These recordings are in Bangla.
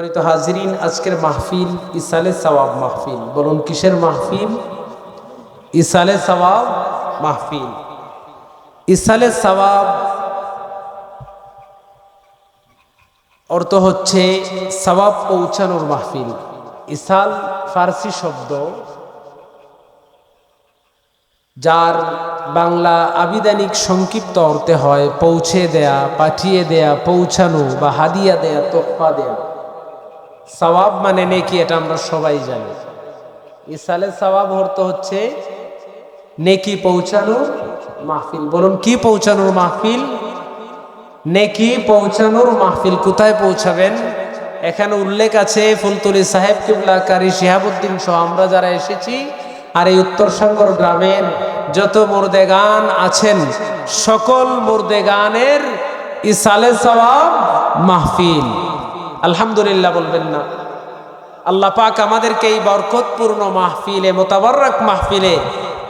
সম্মানিত হাজিরিন, আজকের মাহফিল ইসালে সওয়াব মাহফিল। বলুন, কিসের মাহফিল? ইসালে সওয়াব মাহফিল। ইসালে সওয়াব অর্থ হচ্ছে সওয়াব পৌঁছানোর মাহফিল। ইসাল ফার্সি শব্দ যার বাংলা আবিধানিক সংক্ষিপ্ত অর্থে হয় পৌঁছে দেয়া, পাঠিয়ে দেয়া, পৌঁছানো বা হাদিয়া দেয়া, তোফা দেয়া। সওয়াব মানে নেকি, এটা আমরা সবাই জানি। ইসালে সওয়াব অর্থ হচ্ছে নেকি পৌঁছানোর মাহফিল। বলুন, কি পৌঁছানোর মাহফিল? নেকি পৌঁছানোর মাহফিল কোথায় পৌঁছাবেন? এখানে উল্লেখ আছে ফুলতুলি সাহেব কিবলা কারি শিহাবুদ্দিন সহ। আমরা যারা এসেছি আর এই উত্তর সাগর গ্রামের যত মুর্দেগান আছেন, সকল মুর্দেগানের ইসালে সওয়াব মাহফিল। আলহামদুলিল্লাহ বলবেন না। আল্লাহ পাক আমাদেরকে এই বরকতপূর্ণ মাহফিলে, মোতাবরক মাহফিলে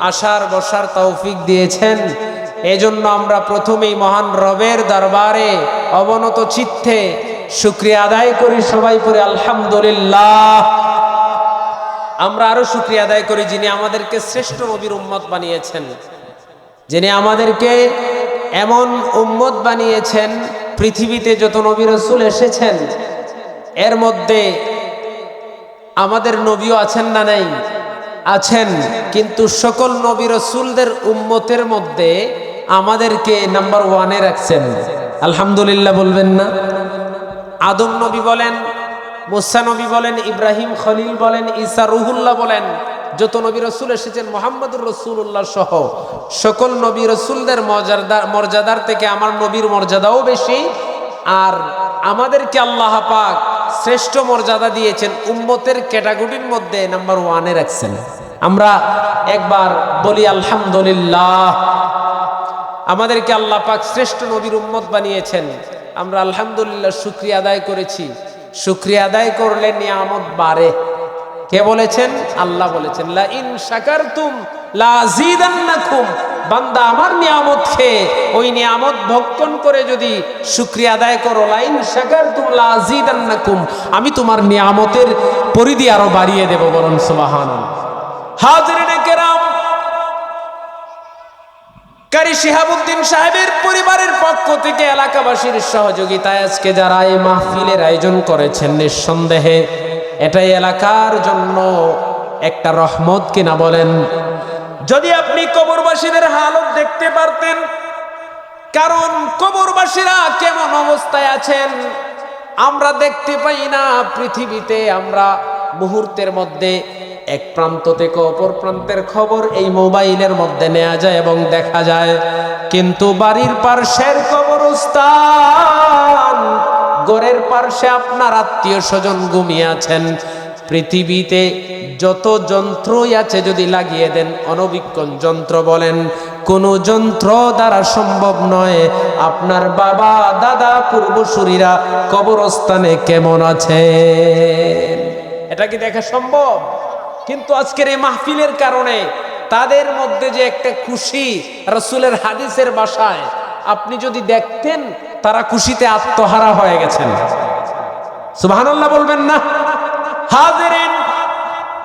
আসার বসার তৌফিক দিয়েছেন। এজন্য আমরা প্রথমেই মহান রবের দরবারে অবনত চিত্তে শুক্রিয়া আদায় করি, সবাই পরে আলহামদুলিল্লাহ। আমরা আরও শুক্রিয়া আদায় করি যিনি আমাদেরকে শ্রেষ্ঠ নবীর উম্মত বানিয়েছেন। যিনি আমাদেরকে এমন উম্মত বানিয়েছেন, পৃথিবীতে যত নবী রসুল এসেছেন এর মধ্যে আমাদের নবীও আছেন না নাই? আছেন। কিন্তু সকল নবী রসুলদের উম্মতের মধ্যে আমাদেরকে নাম্বার ওয়ানে রাখছেন। আলহামদুলিল্লাহ বলবেন না? আদম নবী বলেন, মুসা নবী বলেন, ইব্রাহিম খলিল বলেন, ঈসা রুহুল্লাহ বলেন, যত নবী রসুল এসেছেন, মোহাম্মদুর রসুল্লাহ সহ সকল নবী রসুলদের মর্যাদা মর্যাদার থেকে আমার নবীর মর্যাদাও বেশি আর আমাদেরকে আল্লাহ পাক শ্রেষ্ঠ মর্যাদা দিয়েছেন উম্মতের ক্যাটাগরির মধ্যে নাম্বার ওয়ানে রাখছেন। আমরা একবার বলি, আলহামদুলিল্লাহ। আমাদেরকে আল্লাহ পাক শ্রেষ্ঠ নবীর উম্মত বানিয়েছেন। আমরা আলহামদুলিল্লাহ শুক্রিয়া আদায় করেছি। শুক্রিয়া আদায় করলে নিয়ামত বাড়ে। কে বলেছেন? আল্লাহ বলেছেন, লা ইন শাকারতুম লা জিদান্নাকুম বান্দা আমার নিয়ামত খেয়ে, ওই নিয়ামত ভক্ষণ করে যদি শুক্রিয়া আদায় করো লা ইন শাকারতুম লা জিদান্নাকুম আমি তোমার নিয়ামতের পরিধি আরও বাড়িয়ে দেব বরং সুবহানাল্লাহ। হাজিরিনে কেরাম, কারি শিহাবুদ্দিন সাহেবের পরিবারের পক্ষ থেকে এলাকাবাসীর সহযোগিতায় আজকে যারা এই মাহফিলের আয়োজন করেছেন, নিঃসন্দেহে এটাই এলাকার জন্য একটা রহমত কিনা বলেন? যদি আপনি কবরবাসীদের হালত দেখতে পারতেন, কারণ কবরবাসীরা কেমন অবস্থায় আছেন, আমরা দেখতে পাই না। পৃথিবীতে আমরা মুহূর্তের মধ্যে, এক প্রান্ত থেকে অপর প্রান্তের খবর এই মোবাইলের মধ্যে নেওয়া যায় এবং দেখা যায়, কিন্তু বাড়ির পার্শ্বের কবরস্থান গড়ের পার্শ্বে আপনার আত্মীয় স্বজন ঘুমিয়ে আছেন। পৃথিবীতে যত যন্ত্রই আছে যদি লাগিয়ে দেন, অনবীক্ষণ যন্ত্র বলেন, কোনো যন্ত্র দ্বারা সম্ভব নয়। আপনার বাবা, দাদা, পূর্বসূরীরা কবরস্থানে কেমন আছে এটা কি দেখা সম্ভব? কিন্তু আজকের এই মাহফিলের কারণে তাদের মধ্যে যে একটা খুশি রসুলের হাদিসের বাসায়, আপনি যদি দেখতেন, তারা খুশিতে আত্মহারা হয়ে গেছেন। সুবহানাল্লাহ বলবেন না? হাজিরিন,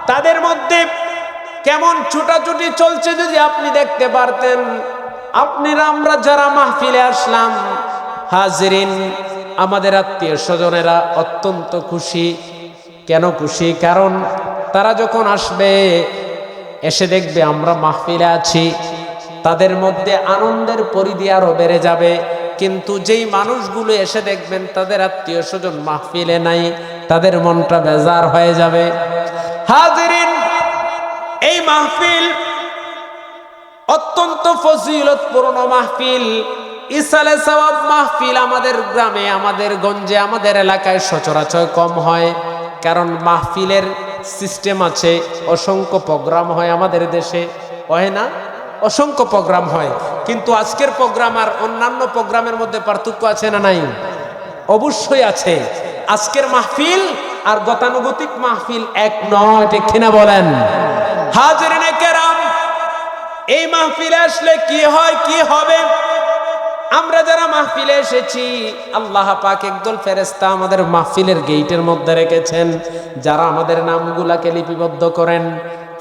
তাদের মধ্যে কেমন ছুটাছুটি চলছে যদি আপনি দেখতে পারতেন। আপনারা আমরা যারা মাহফিলে আসলাম। হাজিরিন, আমাদের আত্মীয় স্বজনেরা অত্যন্ত খুশি। কেন খুশি? কারণ তারা যখন আসবে, এসে দেখবে আমরা মাহফিলে আছি। তাদের মধ্যে আনন্দের পরিধি আরও বেড়ে যাবে। কিন্তু যেই মানুষগুলো এসে দেখবেন, তাদের আত্মীয় স্বজন মাহফিলে নাই। তাদের মনটা বেজার হয়ে যাবে। হাজিরিন, এই মাহফিল অত্যন্ত ফজিলত ফজিলতপূর্ণ মাহফিল। ইসালে সওয়াব মাহফিল আমাদের গ্রামে, আমাদের গঞ্জে, আমাদের এলাকায় সচরাচর কম হয়। কারণ মাহফিলের সিস্টেম আছে, অসংখ্য প্রোগ্রাম হয় আমাদের দেশে। হয় না? অসংখ্য প্রোগ্রাম হয়। কিন্তু আজকের প্রোগ্রাম আর অন্যান্য প্রোগ্রামের মধ্যে পার্থক্য আছে না নাই? অবশ্যই আছে। আজকের মাহফিল আর গতানুগতিক মাহফিল এক নয়, ঠিক কিনা বলেন? হাজির কেরাম, এই মাহফিলে আসলে কি হয়, কি হবে? আমরা যারা মাহফিলে এসেছি, আল্লাহ পাক একদল ফেরেস্তা আমাদের মাহফিলের গেইটের মধ্যে রেখেছেন, যারা আমাদের নামগুলাকে লিপিবদ্ধ করেন।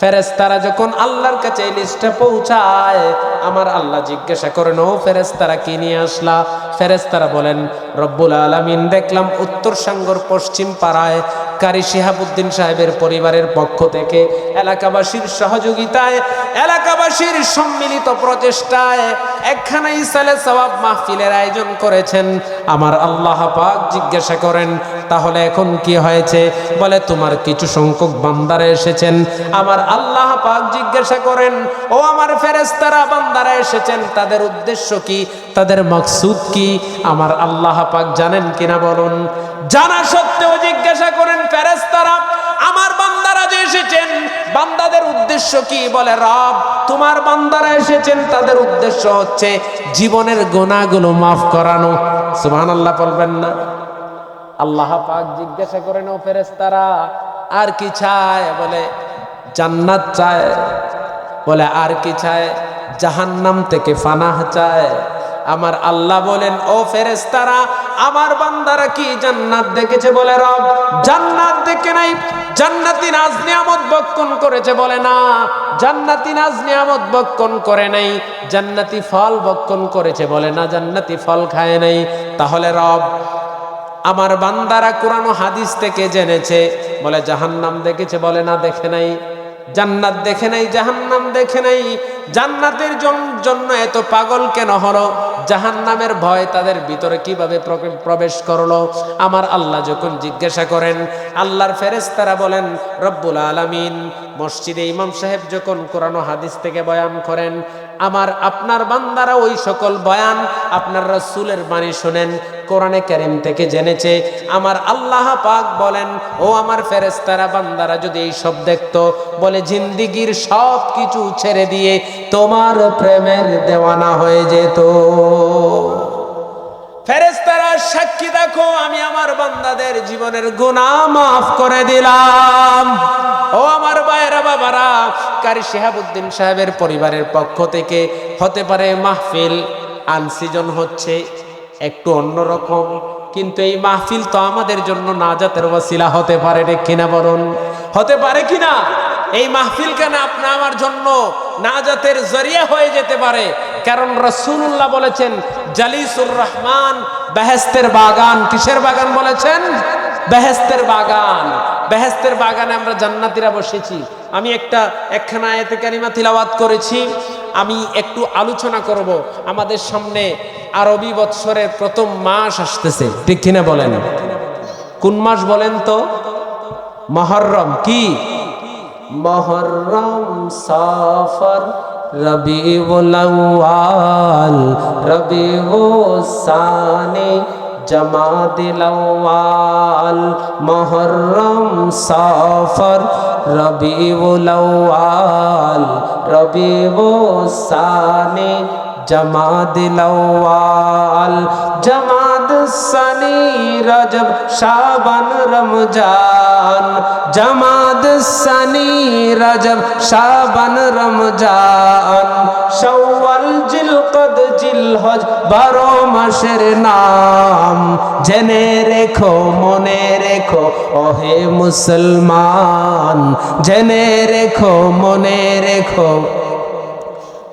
ফেরেস্তারা যখন আল্লাহর কাছে এই লিস্টে পৌঁছায়, আমার আল্লাহ জিজ্ঞাসা করেন, ও ফেরেস্তারা কি নিয়ে আসলা? ফেরেস্তারা বলেন, রব্বুল আলমিন, দেখলাম উত্তর সাঙ্গর পশ্চিম পাড়ায় কারি শিহাবুদ্দিন সাহেবের পরিবারের পক্ষ থেকে এলাকাবাসীর সহযোগিতায়, এলাকাবাসীর সম্মিলিত প্রচেষ্টায় একখানা ইসালে সওয়াব মাহফিলের আয়োজন করেছেন। আমার আল্লাহ পাক জিজ্ঞাসা করেন, তাহলে এখন কি হয়েছে? বলে, তোমার কিছু সংখ্যক বান্দারা এসেছেন। আমার আল্লাহ পাক জিজ্ঞাসা করেন, ও আমার ফেরেস্তারা বান্দারা এসেছেন, তাদের উদ্দেশ্য কি? তাদের মকসুদ কি? আমার আল্লাহ পাক জানেন কিনা বলুন। জানা সত্ত্বেও জিজ্ঞাসা করেন ফেরেস্তারা আমার বান্দারা যে এসেছেন, বান্দাদের উদ্দেশ্য কি বলে, রব, তোমার বান্দারা এসেছেন, তাদের উদ্দেশ্য হচ্ছে জীবনের গোনাগুলো মাফ করানো। সুবহানাল্লাহ বলবেন না। আল্লাহ পাক জিজ্ঞাসা করেন ও ফেরেস্তারা আর কি চায়? বলে, জান্নাত চায়। বলে, আর কি চায়? জাহান্নাম থেকে ফানাহ চায়। আমার আল্লাহ বলেন, ও ফেরেস্তারা আমার বান্দারা কি জান্নাত দেখেছে? বলে, রব, জান্নাত দেখে নাই। জান্নাতি নাজ নিয়ামত বক্ষণ করেছে বলে না। জান্নাতি নাজ নিয়ামত বক্ষণ করে নাই। জান্নাতি ফল বক্ষণ করেছে বলে না। জান্নাতি ফল খায় নাই। তাহলে রব, আমার বান্দারা কোরআন হাদিস থেকে জেনেছে। বলে জাহান্নাম দেখেছে বলে না, দেখে নাই। জান্নাত দেখে নাই, জাহান্নাম দেখে নাই। জান্নাতের জন- জন্য এত পাগল কেন হলো? জাহান্নামের ভয় তাদের ভিতরে কীভাবে প্র- প্রবেশ করল? আমার আল্লাহ যখন জিজ্ঞাসা করেন, আল্লাহর ফেরেস্তারা বলেন, রব্বুল আলামিন। মসজিদে ইমাম সাহেব যখন কোরআন হাদিস থেকে বয়ান করেন আমার আপনার বান্দারা ওই সকল বয়ান আপনার রসুলের বাণী শোনেন, কোরআনে কারিম থেকে জেনেছে। আমার আল্লাহ পাক বলেন, ও আমার ফেরেস্তারা বান্দারা যদি এই সব দেখত, বলে জিন্দিগির সব কিছু ছেড়ে দিয়ে তোমার প্রেমের দেওয়ানা হয়ে যেত। সাক্ষী দেখো, আমি আমার বান্দাদের জীবনের গুনাহ মাফ করে দিলাম। ও আমার ভাইয়েরা, বাবারা, কারি শিহাবুদ্দিন সাহেবের পরিবারের পক্ষ থেকে হতে পারে মাহফিল আনসিজন হচ্ছে একটু অন্যরকম, কিন্তু এই মাহফিল তো আমাদের জন্য নাজাতের ওয়াসিলা হতে পারে কিনা বরণ হতে পারে কিনা? এই মাহফিল কেন আপনি আমার জন্য নাজাতের জরিয়া হয়ে যেতে পারে? কারণ রসুল্লাহ বলেছেন, জালিসুর রহমান বেহেস্তের বাগান। কিসের বাগান বলেছেন? বেহেস্তের বাগান। বেহেস্তের বাগানে আমরা জান্নাতিরা বসেছি। আমি একটা একখানা আয়াতে কারিমা তিলাওয়াত করেছি। আমি একটু আলোচনা করব। আমাদের সামনে আরবি বৎসরের প্রথম মাস আসতেছে। ঠিক কিনা বলেন? কোন মাস বলেন তো? মহরম। কি? মহরম সফর রবিউল আউয়াল রবিউল সানি জমাদিল আউয়াল, মহরম সফর রবিউল আউয়াল রবিউল সানি জমাদিল আউয়াল জমাদ সানি রজব শাবান রমজান। জমাদ সানি রজব শাবান রমজান। শাওয়াল, জিলকদ, জিলহজ বারো মাসের নাম। জেনে রেখো, মনে রেখো, ওহে মুসলমান। জেনে রেখো, মনে রেখো।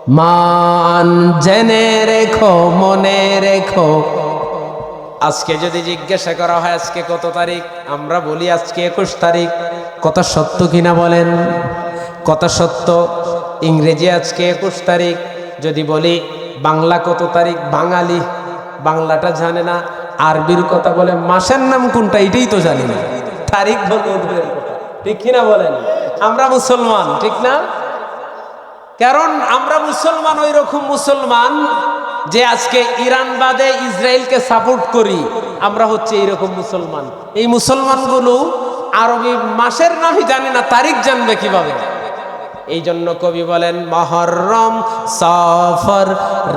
মান, জেনে রেখো, মনে রেখো। আজকে যদি জিজ্ঞাসা করা হয় আজকে কত তারিখ, আমরা বলি আজকে একুশ তারিখ। কত সত্য কিনা বলেন? কত সত্য, ইংরেজি আজকে একুশ তারিখ। যদি বলি বাংলা কত তারিখ, বাঙালি, বাংলাটা জানে না, আরবির কথা বলে মাসের নাম কোনটা এটাই তো জানি না। তারিখ বলতে কথা, ঠিক কিনা বলেন? আমরা মুসলমান, ঠিক না? কারণ আমরা মুসলমান ওই রকম মুসলমান যে আজকে ইরান বাদে ইসরায়েলকে সাপোর্ট করি, আমরা হচ্ছে এইরকম মুসলমান। এই মুসলমানগুলো আরবি মাসের নামই জানে না, তারিখ জানবে কীভাবে? এই জন্য কবি বলেন, মহরম সফর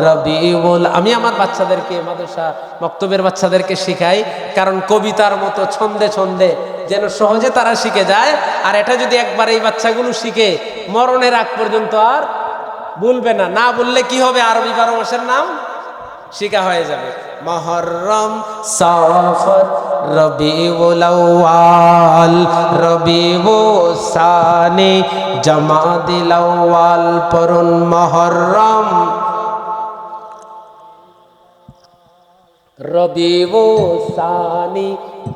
রবিউল আমি আমার বাচ্চাদেরকে, মাদ্রাসা বক্তব্যের বাচ্চাদেরকে শিখাই, কারণ কবিতার মতো ছন্দে ছন্দে যেন সহজে তারা শিখে যায়, আর এটা যদি একবার এই বাচ্চাগুলো শিখে, মরণের আগ পর্যন্ত আর বলবে না। না বললে কি হবে? আরবি বারো মাসের নাম শিকা হয়ে যাবে। মহরম সফর রবিউল রবি রবিউ সানি জমা আউয়াল পরুন মহরম। রবিউ সানি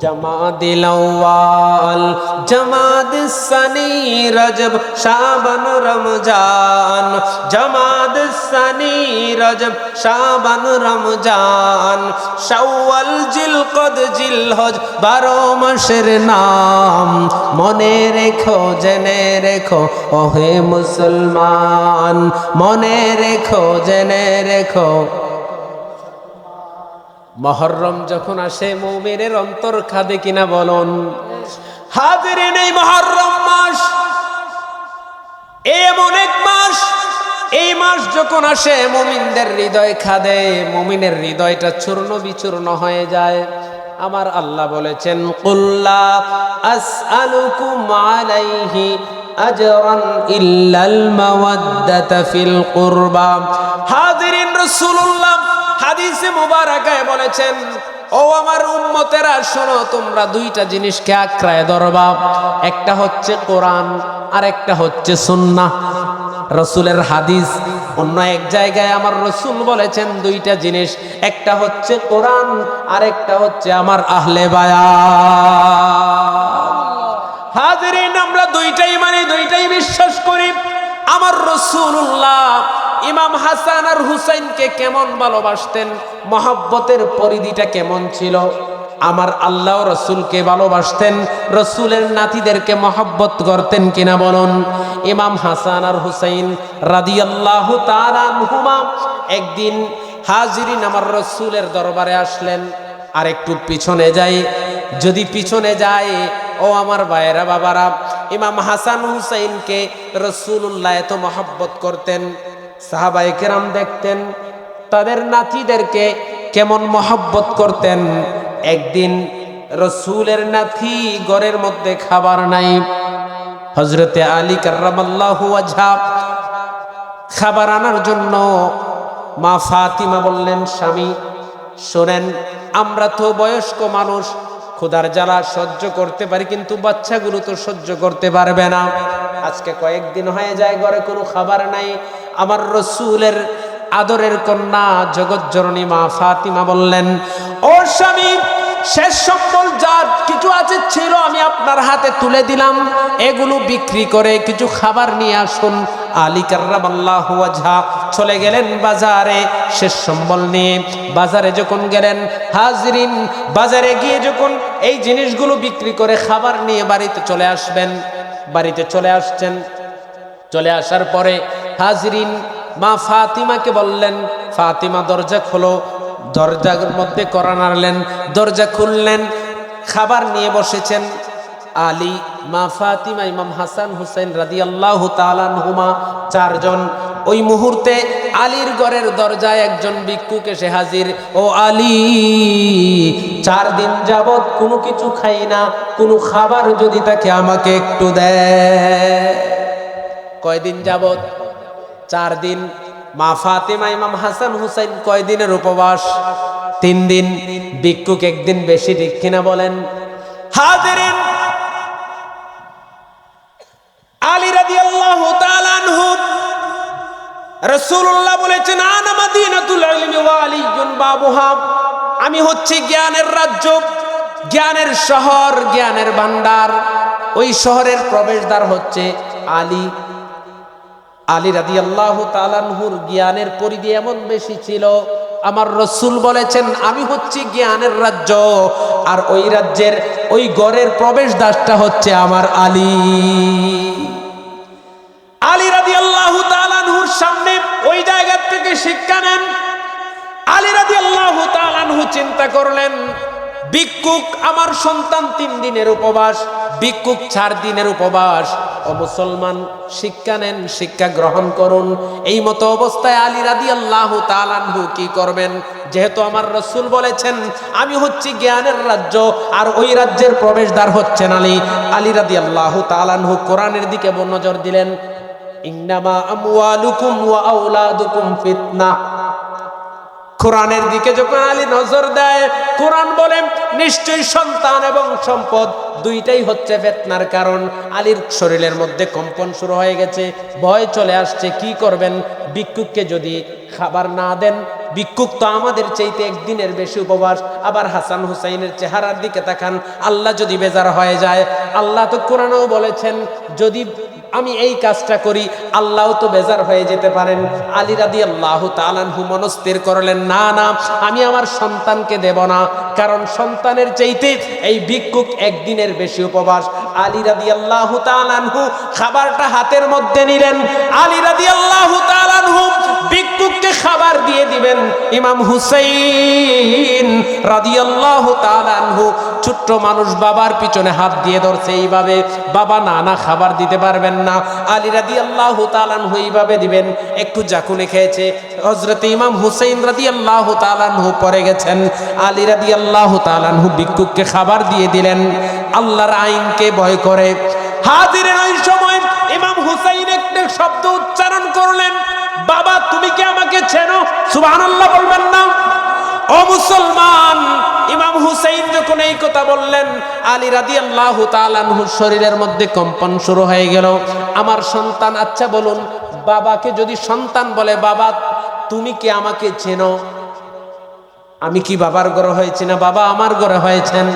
জমাদিল আউয়াল জমাদ সানি রজব, শাবান, রমজান জমাদ সানি রজব, শাবান, রমজান, শাওয়াল, জিলকদ, জিলহজ, বারো মাসের নাম। মনে রেখো, জেনে রেখো, ওহে মুসলমান, মনে রেখো, জেনে রেখো। মহরম যখন আসে, মৌমেনের অন্তর খাদে কিনা বলন। হাজির নেই মহরম মাস। এমন এক মাস, এই মাস যখন আসে, মুমিনদের হৃদয় খাদে, মুমিনের হৃদয়টা চূর্ণ বিচূর্ণ হয়ে যায়। আমার আল্লাহ বলেছেন কুল্লা আসআলুকুম ইল্লাল হাদিসে মুবারাকায় বলেছেন, ও আমার উম্মতেরা, শোনো, তোমরা দুইটা জিনিসকে আঁকড়ায় ধরবা একটা হচ্ছে কোরআন, আর একটা হচ্ছে সুন্নাহ। রসুলের হাদিস অন্য এক জায়গায় আমার রসুল বলেছেন দুইটা জিনিস, একটা হচ্ছে কোরআন, আর একটা হচ্ছে আমার আহলে বায়া হাজিরিন, আমরা দুইটাই মানি, দুইটাই বিশ্বাস করি। আমার রসুল্লাহ ইমাম হাসান আর হুসাইনকে কেমন ভালোবাসতেন? মহাব্বতের পরিধিটা কেমন ছিল? আমার আল্লাহ রসুলকে ভালোবাসতেন, রসুলের নাতিদেরকে মহাব্বত করতেন কিনা বলুন? ইমাম হাসান আর হুসাইন রাদিয়াল্লাহু তাআলা আনহুমা একদিন হাজিরিন আমার রসুলের দরবারে আসলেন। আর একটু পিছনে যাই, যদি পিছনে যায় ও আমার ভাইয়েরা, বাবারা, ইমাম হাসান হুসাইনকে রসুল্লাহ এত মহাব্বত করতেন সাহাবাই কেরাম দেখতেন, তাদের নাতিদেরকে কেমন মহাব্বত করতেন। একদিন রসুলের নাতি ঘরের মধ্যে খাবার নাই হজরতে আলী আজহা খাবার আনার জন্য মা ফাতিমা বললেন, স্বামী, শোনেন, আমরা তো বয়স্ক মানুষ ক্ষুধার জ্বালা সহ্য করতে পারি, কিন্তু বাচ্চাগুলো তো সহ্য করতে পারবে না। আজকে কয়েকদিন হয়ে যায়, ঘরে কোনো খাবার নাই। আমার রসুলের আদরের কন্যা জগৎজননী মা ফাতিমা বললেন, ও স্বামী শেষ সম্বল যা কিছু আছে ছিল আমি আপনার হাতে তুলে দিলাম। এগুলো বিক্রি করে কিছু খাবার নিয়ে আসুন। আলী কার্রামাল্লাহু আজহা চলে গেলেন বাজারে শেষ সম্বল নিয়ে। বাজারে যখন গেলেন হাজরিন, বাজারে গিয়ে যখন এই জিনিসগুলো বিক্রি করে খাবার নিয়ে বাড়িতে চলে আসবেন, বাড়িতে চলে আসছেন। চলে আসার পরে হাজরিন মা ফাতিমাকে বললেন, ফাতিমা, দরজা খোলো। দরজার মধ্যে করা নাড়লেন, দরজা খুললেন, খাবার নিয়ে বসেছেন। আলী, মা ফাতিমা, ইমাম হাসান হুসেন রাদি আল্লাহ হুমা চারজন। ওই মুহূর্তে আলীর ঘরের দরজায় একজন ভিক্ষুক এসে হাজির, ও আলী, চার দিন যাবৎ কোনো কিছু খাই না, কোনো খাবার যদি তাকে আমাকে একটু দেয় কয়দিন যাবৎ? চার দিন। মা ফাতেমা, ইমাম হাসান হুসাইন কয়দিনের উপবাস? তিন দিন। ভিক্ষুক একদিন বেশি ঠিক কিনা বলেন? হাজিরিন, আলী রাদিয়াল্লাহু তাআলা আনহু বলেছেন আমি হচ্ছে জ্ঞানের রাজ্য, জ্ঞানের শহর, জ্ঞানের ভান্ডার। ওই শহরের প্রবেশদ্বার হচ্ছে আলী আলী রাদি আল্লাহ তালানহুর জ্ঞানের পরিধি এমন বেশি ছিল, আমার রসুল বলেছেন, আমি হচ্ছি জ্ঞানের রাজ্য, আর ওই রাজ্যের ওই গড়ের প্রবেশ দাসটা হচ্ছে আমার আলী। আলী রাদি আল্লাহ তালানহুর সামনে ওই জায়গা থেকে শিক্ষা নেন। আলী রাদি আল্লাহ তালানহু চিন্তা করলেন, ভিক্ষুক আমার সন্তান তিন দিনের উপবাস, ভিক্ষুক চার দিনের উপবাস ও মুসলমান, শিক্ষা নেন, শিক্ষা গ্রহণ করুন। এই মতো অবস্থায় আলী রাদি আল্লাহ তালানহু কি করবেন? যেহেতু আমার রসুল বলেছেন, আমি হচ্ছি জ্ঞানের রাজ্য, আর ওই রাজ্যের প্রবেশদ্বার হচ্ছেন আলী আলী রাদি আল্লাহ তালানহু কোরআনের দিকে নজর দিলেন, ইন্নামা আমওয়ালুকুম ওয়া আওলাদুকুম ফিতনা। কোরআনের দিকে যখন আলী নজর দেয়, কোরআন বলে, নিশ্চয়ই সন্তান এবং সম্পদ দুইটাই হচ্ছে ফেতনার কারণ। আলীর শরীরের মধ্যে কম্পন শুরু হয়ে গেছে, ভয় চলে আসছে, কি করবেন? ভিক্ষুককে যদি খাবার না দেন, ভিক্ষুক তো আমাদের চাইতে একদিনের বেশি উপবাস, আবার হাসান হুসাইনের চেহারার দিকে তাকান, আল্লাহ যদি বেজার হয়ে যায়, আল্লাহ তো কোরআনেও বলেছেন, যদি আমি এই কাজটা করি আল্লাহ তো বেজার হয়ে যেতে পারেন। আলী রাদি আল্লাহ তালানহু মনস্থির করলেন, না না, আমি আমার সন্তানকে দেব না, কারণ সন্তানের চাইতে এই ভিক্ষুক একদিনের বেশি উপবাস। আলী রাদি আল্লাহ তালানহু খাবারটা হাতের মধ্যে নিলেন। আলী রাদি আল্লাহ তালানহু ভিক্ষুককে খাবার দিয়ে দিবেন। ইমাম হুসাইন রাদিয়াল্লাহু তাআলা আনহু ছোট্ট মানুষ বাবার পিছনে হাত দিয়ে ধরছে এইভাবে, বাবা, না না, খাবার দিতে পারবেন না। আলী রাদিয়াল্লাহু তাআলা আনহু এইভাবে দিবেন, একটু জাকুনে খেয়েছে। হযরত ইমাম হুসাইন রাদিয়াল্লাহু তাআলা আনহু পড়ে গেছেন। আলী রাদিয়াল্লাহু তাআলা আনহু ভিক্ষুককে খাবার দিয়ে দিলেন। আল্লাহর আইনকে ভয় করে। হাজিরের ওই সময় ইমাম হুসাইন একটা শব্দ উচ্চারণ করলেন, বাবা, তুমি কি আমাকে চেনো? সুবহানাল্লাহ বলবেন না। ও মুসলমান ইমাম হুসাইন যখন এই কথা বললেন, আলী রাদি আল্লাহ তালুর শরীরের মধ্যে কম্পন শুরু হয়ে গেল। আমার সন্তান আচ্ছা বলুন, বাবাকে যদি সন্তান বলে, বাবা, তুমি কি আমাকে চেনো? আমি কি বাবার ঘরে হয়েছি না বাবা আমার ঘরে হয়েছেন?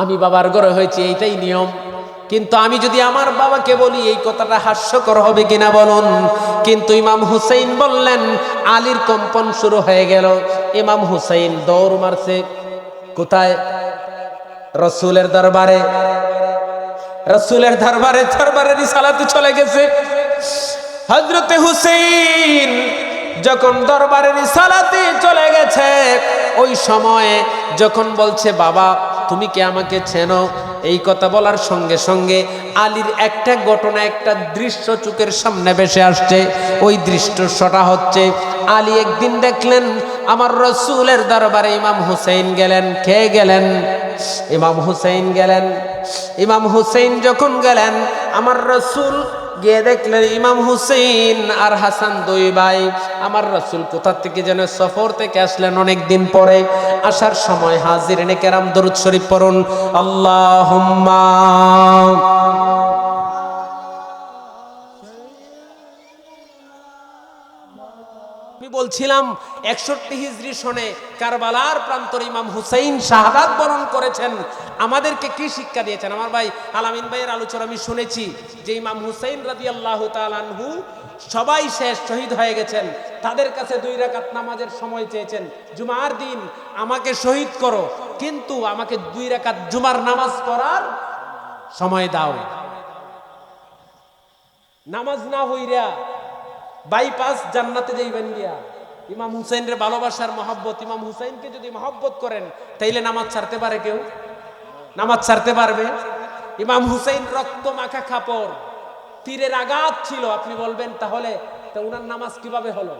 আমি বাবার ঘরে হয়েছি, এইটাই নিয়ম। কিন্তু আমি যদি আমার বাবাকে বলি, এই কথাটা হাস্যকর হবে কিনা বলুন? কিন্তু ইমাম হুসাইন বললেন, আলীর কম্পন শুরু হয়ে গেল। ইমাম হুসাইন দৌড় মারছে। কোথায়? রসুলের দরবারে। রসুলের দরবারে দরবারে রিসালাতে চলে গেছে। হজরতে হুসেইন যখন দরবারে রিসালাতে চলে গেছে, ওই সময়ে যখন বলছে, বাবা, তুমি কি আমাকে চেনো? এই কথা বলার সঙ্গে সঙ্গে আলীর একটা ঘটনা, একটা দৃশ্য চোখের সামনে বেসে আসছে। ওই দৃশ্যটা হচ্ছে, আলী একদিন দেখলেন, আমার রসুলের দরবারে ইমাম হুসেন গেলেন। কে গেলেন? ইমাম হুসেন গেলেন। ইমাম হুসেন যখন গেলেন, আমার রসুল গিয়ে দেখলেন ইমাম হুসেন আর হাসান দুই ভাই। আমার রসুল কোথা থেকে যেন সফর থেকে আসলেন অনেক দিন পরে। আসার সময় হাজির এনে কেরাম দরুদ শরীফ পড়ুন। আল্লাহ বলছিলাম, একষট্টি হিজরি সনে কারবালার প্রান্তর ইমাম হুসাইন শাহাদাত বরণ করেছেন। আমাদেরকে কি শিক্ষা দিয়েছেন? আমার ভাই আলামিন ভাইয়ের আলোচনা আমি শুনেছি যে ইমাম হুসাইন রাজি আল্লাহ তালানহু সবাই শেষ শহীদ হয়ে গেছেন। তাদের কাছে দুই রাকাত নামাজের সময় চেয়েছেন, জুমার দিন আমাকে শহীদ করো, কিন্তু আমাকে দুই রাকাত জুমার নামাজ পড়ার সময় দাও। নামাজ না হইরা বাইপাস জান্নাতে যাইবেন গিয়া। ইমাম হুসাইনের ভালোবাসার মহব্বত। ইমাম হুসাইনকে যদি মহব্বত করেন, তাইলে নামাজ ছাড়তে পারে কেউ? নামাজ ছাড়তে পারবে? ইমাম হুসাইন রক্ত মাখা কাপড়, তীরের আঘাত ছিল, আপনি বলবেন, তাহলে তা উনার নামাজ কীভাবে হলো?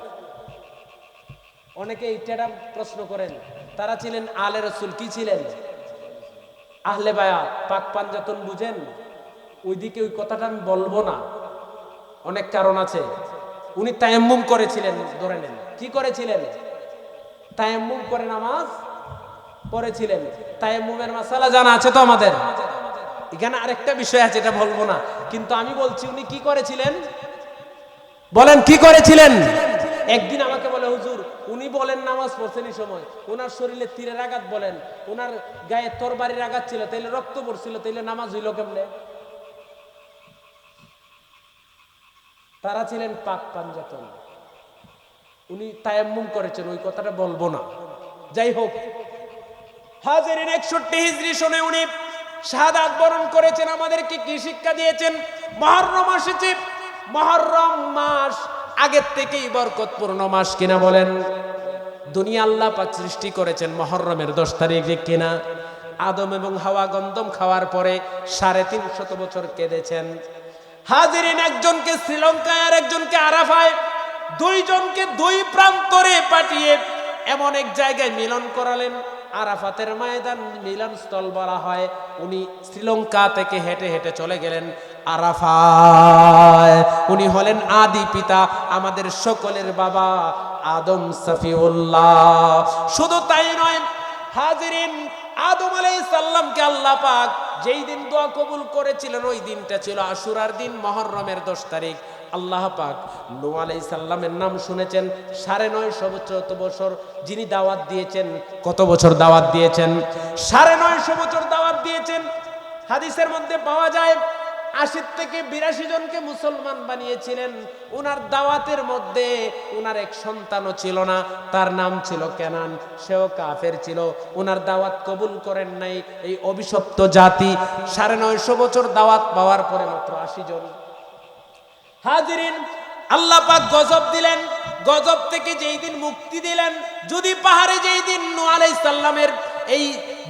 অনেকে এইটা প্রশ্ন করেন, তারা ছিলেন আলে রসুল, কি ছিলেন? আহলে বায়া পাক পাঞ্জাতন বুঝেন? ওইদিকে ওই কথাটা আমি বলব না। অনেক কারণ আছে। উনি তায়াম্মুম করেছিলেন, ধরে নেন। কি করেছিলেন? তায়াম্মুম করে নামাজ পড়েছিলেন। তায়াম্মুমের মাসালা জানা আছে তো আমাদের? এখানে আরেকটা বিষয় আছে, এটা বলব না। কিন্তু আমি বলছি, উনি কি করেছিলেন? বলেন, কি করেছিলেন? একদিন আমাকে বলে, হুজুর, উনি বলেন নামাজ পড়ছেন এই সময়। ওনার শরীরে তীরের আঘাত বলেন। ওনার গায়ে তরবারির আঘাত ছিল, তাইলে রক্ত পড়ছিল, তাইলে নামাজ হইল কেমনে? তারা ছিলেন পাক পাঞ্জাতন। উনি তায়াম্মুম করেছেন, ওই কথাটা বলব না। যাই হোক হাজারের একষট্টি হিজরি শুনে উনি, শাহাদাত বরণ করেছেন, আমাদেরকে কি শিক্ষা দিয়েছেন? মহরম এসেছে মহরম মাস আগের থেকেই বরকতপূর্ণ মাস কিনা বলেন? দুনিয়া আল্লাহ পাক সৃষ্টি করেছেন মহরমের দশ তারিখে কিনা? আদম এবং হাওয়া গন্দম খাওয়ার পরে সাড়ে তিন শত বছর কেঁদেছেন। হাজিরিন একজনকে শ্রীলঙ্কায় আর একজনকে আরাফায়, দুইজনকে দুই প্রান্তরে পাঠিয়ে এমন এক জায়গায় মিলন করালেন। আরাফাতের ময়দান মিলন স্থল বলা হয়। উনি শ্রীলঙ্কা থেকে হেঁটে হেঁটে চলে গেলেন আরাফায়। উনি হলেন আদি পিতা, আমাদের সকলের বাবা আদম সফিউল্লাহ। শুধু তাই নয় হাজিরিন আদম আলাইহিস সালামকে আল্লাহ পাক যেই দিন দোয়া কবুল করেছিলেন, ওই দিনটা ছিল আশুরার দিন মহররমের দশ তারিখ। আল্লাহ পাক নূহ আলাইহিস সালামের নাম শুনেছেন, সাড়ে নয়শো বছর বছর যিনি দাওয়াত দিয়েছেন, কত বছর দাওয়াত দিয়েছেন? সাড়ে নয়শো বছর দাওয়াত দিয়েছেন। হাদিসের মধ্যে পাওয়া যায় আশি থেকে বিরাশি জনকে মুসলমান বানিয়েছিলেন। উনার দাওয়াতের মধ্যে উনার এক সন্তানও ছিল না, তার নাম ছিল কেনান, সেও কাফের ছিল। উনার দাওয়াত কবুল করেন নাই এই অভিশপ্ত জাতি। সাড়ে নয়শো বছর দাওয়াত পাওয়ার পরে মাত্র আশি জন। হাজিরিন, আল্লাহ পাক গজব দিলেন। গজব থেকে যেই দিন মুক্তি দিলেন, যদি পাহাড়ে যেই দিন নূহ আলাইহিস এই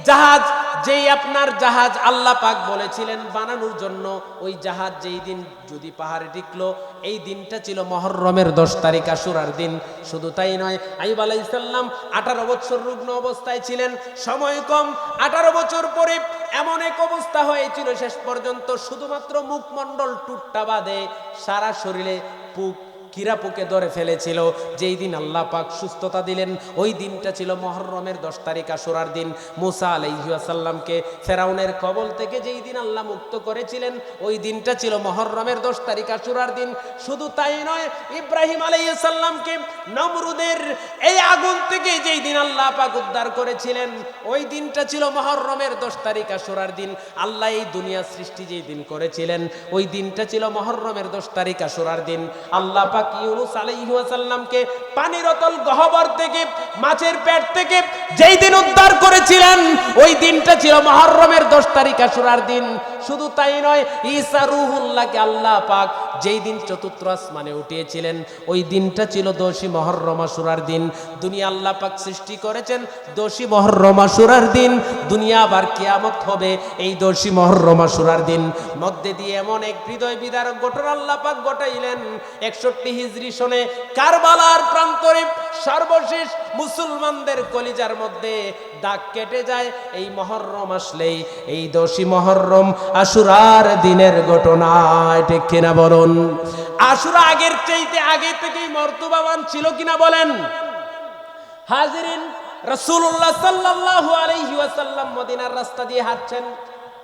জাহাজ যেই আপনার জাহাজ আল্লাহ পাক বলেছিলেন বানানোর জন্য, ওই জাহাজ যেই দিন যদি পাহাড়ে টিকলো, এই দিনটা ছিল মহররমের দশ তারিখ আশুরার দিন। শুধু তাই নয়, আইব আলাইসাল্লাম আঠারো বছর রুগ্ন অবস্থায় ছিলেন। সময় কম, আঠারো বছর পরে এমন এক অবস্থা হয়েছিল শেষ পর্যন্ত, শুধুমাত্র মুখমণ্ডল টুটটা বাদে সারা শরীরে পুক কিরাপুকে ধরে ফেলেছিল। যেই দিন আল্লাহ পাক সুস্থতা দিলেন, ওই দিনটা ছিল মহররমের দশ তারিখ আশুরার দিন। মুসা আলাইসাল্লামকে ফেরাউনের কবল থেকে যেই দিন আল্লাহ মুক্ত করেছিলেন, ওই দিনটা ছিল মহরমের দশ তারিখ আশুরার দিন। শুধু তাই নয়, ইব্রাহিম আলাইসাল্লামকে নমরুদের এই আগুন থেকে যেই দিন আল্লাহ পাক উদ্ধার করেছিলেন, ওই দিনটা ছিল মহররমের দশ তারিখ আশুরার দিন। আল্লাহ এই দুনিয়া সৃষ্টি যেই দিন করেছিলেন, ওই দিনটা ছিল মহররমের দশ তারিখ আশুরার দিন। আল্লাহ পাক ইউনুস আলাইহি ওয়াসাল্লামকে পানির অতল গহবর থেকে, মাছের পেট থেকে যেই দিন উদ্ধার করেছিলেন, ওই দিনটা ছিল মহররমের দশ তারিখ আশুরার দিন। শুধু তাই নয়, ঈসা রুহুল্লাহকে আল্লাহ পাক যেই দিন চতুর্থ আসমানে উঠিয়েছিলেন, ওই দিনটা ছিল দোষী মহররম আশুরার দিন। দুনিয়া আল্লাহ পাক সৃষ্টি করেছেন দোষী মহররম আশুরার দিন, দুনিয়া আবার কিয়ামত হবে এই দোষী মহররম আশুরার দিন। মধ্যে দিয়ে এমন এক হৃদয় বিদারক ঘটনা আল্লাহ পাক ঘটাইলেন, একষট্টি হিজরি সনে কারবালার প্রান্তরে সর্বশেষ মুসলমানদের কলিজার মধ্যে দাগ কেটে যায়। এই মহররম আসলেই এই দোষী মহররম আশুরার দিনের ঘটনা ঠিক কিনা বলুন? আশুরা আগের চাইতে আগে থেকেই মর্তবাবান ছিল কিনা বলেন? হাজিরিন রসুল্লাহ সাল্লাল্লাহু আলাইহি ওয়াসাল্লাম মদিনার রাস্তা দিয়ে হাঁটছেন।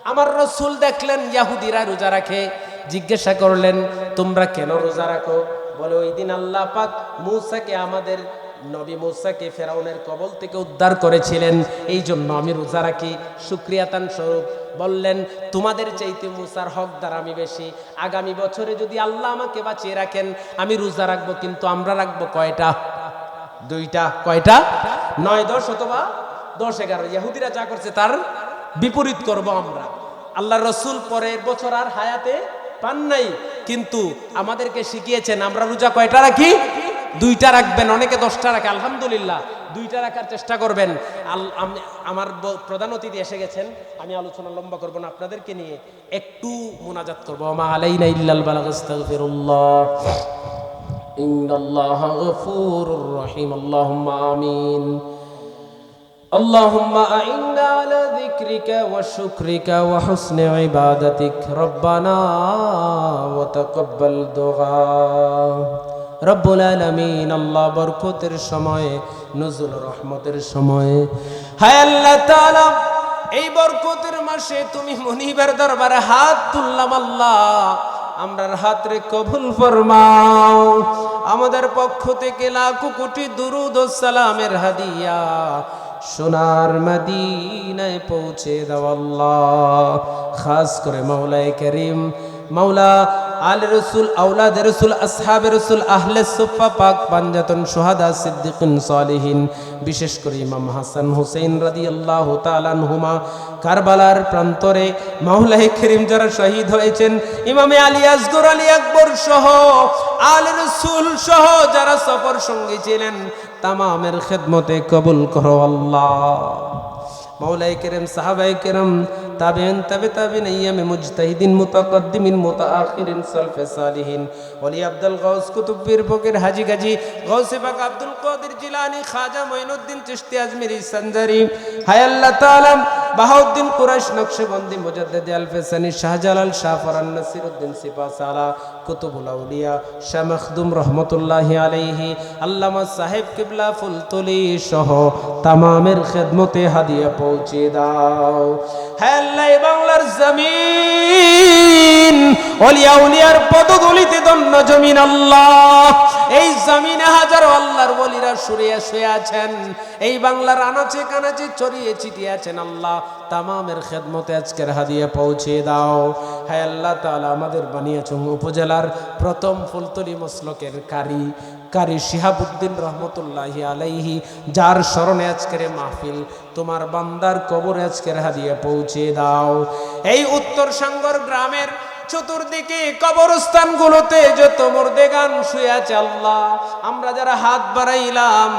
আমার রসুল দেখলেন, ইয়াহুদিরা রোজা রাখে। জিজ্ঞাসা করলেন, তোমরা কেন রোজা রাখো? বলে, ওই দিন আল্লাহ পাক মূসাকে, আমাদের নবী মূসাকে ফেরাউনের কবল থেকে উদ্ধার করেছিলেন। এই জন্য আমি রোজা রাখি। সুক্রিয়াতান স্বরূপ। বললেন, তোমাদের চাইতে মুসার হকদার আমি বেশি। আগামী বছরে যদি আল্লাহ আমাকে বাঁচিয়ে রাখেন, আমি রোজা রাখব, কিন্তু আমরা রাখব কয়টা? দুইটা? কয়টা? নয়, দশ অথবা দশ এগারো। ইহুদিরা যা করছে তার বিপরীত করব আমরা। আল্লাহ রসুল পরের বছর আর হায়াতে পান নাই, কিন্তু আমাদেরকে শিখিয়েছেন, আমরা রোজা কয়টা রাখি? দুইটা রাখবেন, অনেকে দশটা রাখে, আলহামদুলিল্লাহ, দুইটা রাখার চেষ্টা করবেন। আমার প্রধান অতিথি এসে গেছেন, আমি আলোচনা লম্বা করব না, আপনাদেরকে নিয়ে একটু মোনাজাত করব। মা রহিম اللهم آمين اللهم أعنا على ذكرك وشكرك وحسن عبادتك ربنا وتقبل دعاء রব্বুল আলামিন আল্লাহ বরকতের সময়ে নজরুল রহমতের সময়ে হায় আল্লাহ তাআলা এই বরকতের মাসে তুমি মনিবের দরবারে হাত তুললাম আল্লাহ আমরার হাত রে কবুল ফরমাও আমাদের পক্ষ থেকে লাখো কোটি দুরুদ ও সালামের হাদিয়া সোনার মদিনায় পৌঁছে দাও খাস করে মাওলায়ে করিম। মাওলা আল রসুল আউলাদ রসুল, আসহাব রসুল, আহলে সুফা পাক পাঞ্জাতন সোহাদা, সিদ্দিকিন সালিহিন। বিশেষ করে ইমাম হাসান হুসেইন রাদি আল্লাহ তালানহুমা কারবালার প্রান্তরে মাওলাই করিম যারা শহীদ হয়েছেন, ইমামে আলী আসগর আলী আকবর সহ, আল রসুল সহ যারা সফর সঙ্গী ছিলেন তামামের খেদমতে কবুল করো আল্লাহ। মাওলাই কেরম, সাহাবাই কেরম, তাবেন, তাবে তাবেন, আইয়ামে মুজতাহিদিন, মুতাকদ্দিমিন, মুতাআখিরিন, সালফে সালিহিন। ওলি আব্দুল গাউস কুতুব পীর ফকির হাজী গাজী, গাউসে পাক আব্দুল কাদের জিলানী, খাজা মঈনুদ্দিন চিশতি আজমিরি সঞ্জারি হায় আল্লাহ তাআলা, বাহাউদ্দিন কুরাইশ নকশবন্দি মুজাদ্দিদ আল ফেসানি শাহজালাল শাহ ফরান নাসিরউদ্দিন সিপাসালা কুতুবুল আউলিয়া শাহ মখদুম রহমতুল্লাহ আল্লামা সাহেব কিবলা ফুলতলি সহ তামামের খেদমতে হাদিয়া পৌঁছে দাও। হ্যাঁ বাংলার জমিন অলিয়া উলিয়ার পদদলিতে দন্য জমিন আল্লাহ। এই জমিনে হাজারো আল্লাহর বলিরা শুয়ে শুয়ে আছেন। এই বাংলার আনাচে কানাচে ছড়িয়ে ছিটিয়ে আছেন আল্লাহ। তামামের খেদমতে আজকের হাদিয়া পৌঁছে দাও। হ্যাঁ আল্লাহ তাআলা, আমাদের বানিয়েছেন উপজেলার প্রথম ফুলতলি মসলকের কারি। কারি শিহাবুদ্দিন রহমতুল্লাহি আলাইহি, যার স্মরণে আজকের মাহফিল তোমার বান্দার কবরে আজকের হাদিয়া পৌঁছে দাও। এই উত্তর সাঙ্গর গ্রামের চতুর্দিকে কবরস্থানগুলোতে যত মুর্দে গান শুয়ে আছে আল্লাহ, আমরা যারা হাত বাড়াইলাম,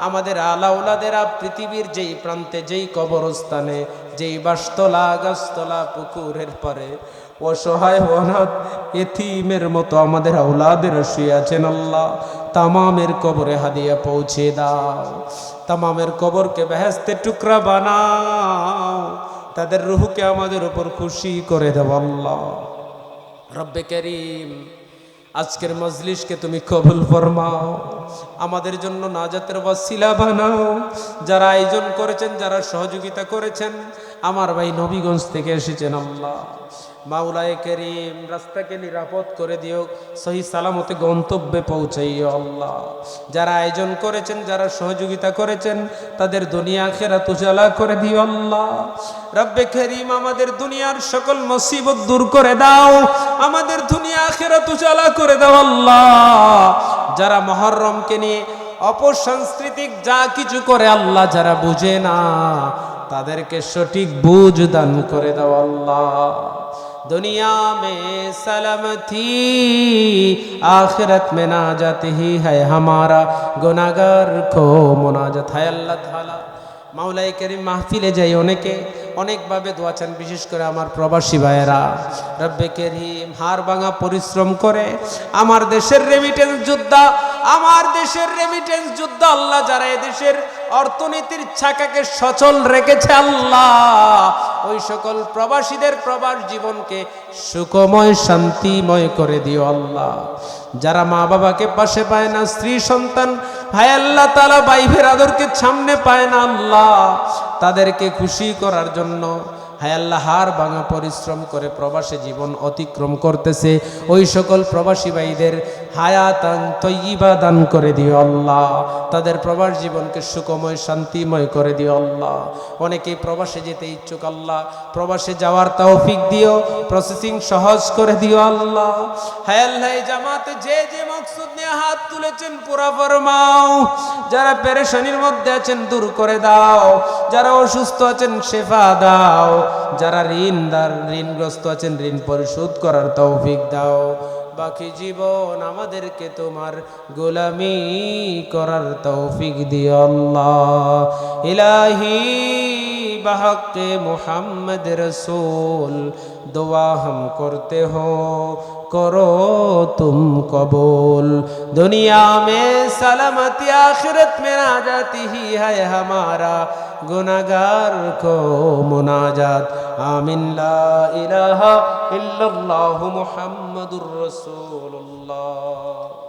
আমাদের আলাউলাদেরা পৃথিবীর যেই প্রান্তে, যেই কবরস্থানে, যেই বাসতলা, গাছতলা, পুকুরের পরে, অসহায় অনাথ এথিমের মতো আমাদের আউলাদের শুয়ে আছেন আল্লাহ। তামামের কবরে হাদিয়া পৌঁছে দাও। তামামের কবরকে বেহেস্তে টুকরা বানাও। তাদের রুহুকে আমাদের উপর খুশি করে দেব আল্লাহ। রব্বে করিম, আজকের মজলিশকে তুমি কবুল ফরমাও। আমাদের জন্য নাজাতের ওয়াসিলা বানাও। যারা আয়োজন করেছেন, যারা সহযোগিতা করেছেন, আমার ভাই নবীগঞ্জ থেকে এসেছেন আল্লাহ। মাওলায় করিম, রাস্তাকে নিরাপদ করে দিও, সহি সালামতে গন্তব্যে পৌঁছাইও আল্লাহ। যারা আয়োজন করেছেন, যারা সহযোগিতা করেছেন, তাদের দুনিয়া খেরা তুজালা করে দিও আল্লাহ। রব্বে করিম, আমাদের দুনিয়ার সকল মুসিবত দূর করে দাও, আমাদের দুনিয়া খেরা তুজালা করে দাও আল্লাহ। যারা মহরমকে নিয়ে অপসাংস্কৃতিক যা কিছু করে আল্লাহ, যারা বুঝে না, তাদেরকে সঠিক বুঝ দান করে দাও আল্লাহ। दुनिया में सलाम थी आखिरत में नाजत ही है हमारा गुनागार को मुनाजत है अल्लाह ताला মাওলাই করিম মাহফিলে যাই অনেকে অনেকভাবে দোয়াচান বিশেষ করে আমার প্রবাসী ভাইয়েরা। রব্বে করিম হার ভাঙা পরিশ্রম করে আমার দেশের রেমিটেন্স যোদ্ধা, আমার দেশের রেমিটেন্স যোদ্ধা আল্লাহ যারা এদেশের অর্থনীতির ছাকাকে সচল রেখেছে আল্লাহ। ওই সকল প্রবাসীদের প্রবাস জীবনকে সুখময়, শান্তিময় করে দিও আল্লাহ। যারা মা বাবাকে পাশে পায় না, স্ত্রী, সন্তান, ভাই, আল্লাহ তালা বাইফের আদরকে সামনে পায় না আল্লাহ। তাদেরকে খুশি করার জন্য, হায় আল্লাহ হার ভাঙা পরিশ্রম করে প্রবাসে জীবন অতিক্রম করতেছে। ওই সকল প্রবাসী ভাইদের হায়াতান তৈবা দান করে দিও আল্লাহ। তাদের প্রবাস জীবনকে সুখময়, শান্তিময় করে দিও আল্লাহ। অনেকেই প্রবাসে যেতে ইচ্ছুক আল্লাহ। প্রবাসে যাওয়ার তৌফিক দিও প্রসেসিং সহজ করে দিও আল্লাহ। হায় জামাতে, যে যে মকসুদ নিয়ে হাত তুলেছেন, পুরা ফরমাও। যারা পেরেশানির মধ্যে আছেন, দূর করে দাও। যারা অসুস্থ আছেন, শেফা দাও। যারা ঋণদার, ঋণগ্রস্ত আছেন, ঋণ পরিশোধ করার তৌফিক দাও। বাকি জীবন আমাদেরকে তোমার গোলামি করার তৌফিক দিও আল্লাহ ইলাহি بحق محمد رسول دعا ہم کرتے ہو کرو تم قبول دنیا میں سلامتی آخرت میں آ جاتی ہی ہے ہمارا গুনাগার কো মুনাজাত আমিন লা ইলাহা ইল্লাল্লাহু মুহাম্মাদুর রাসূলুল্লাহ।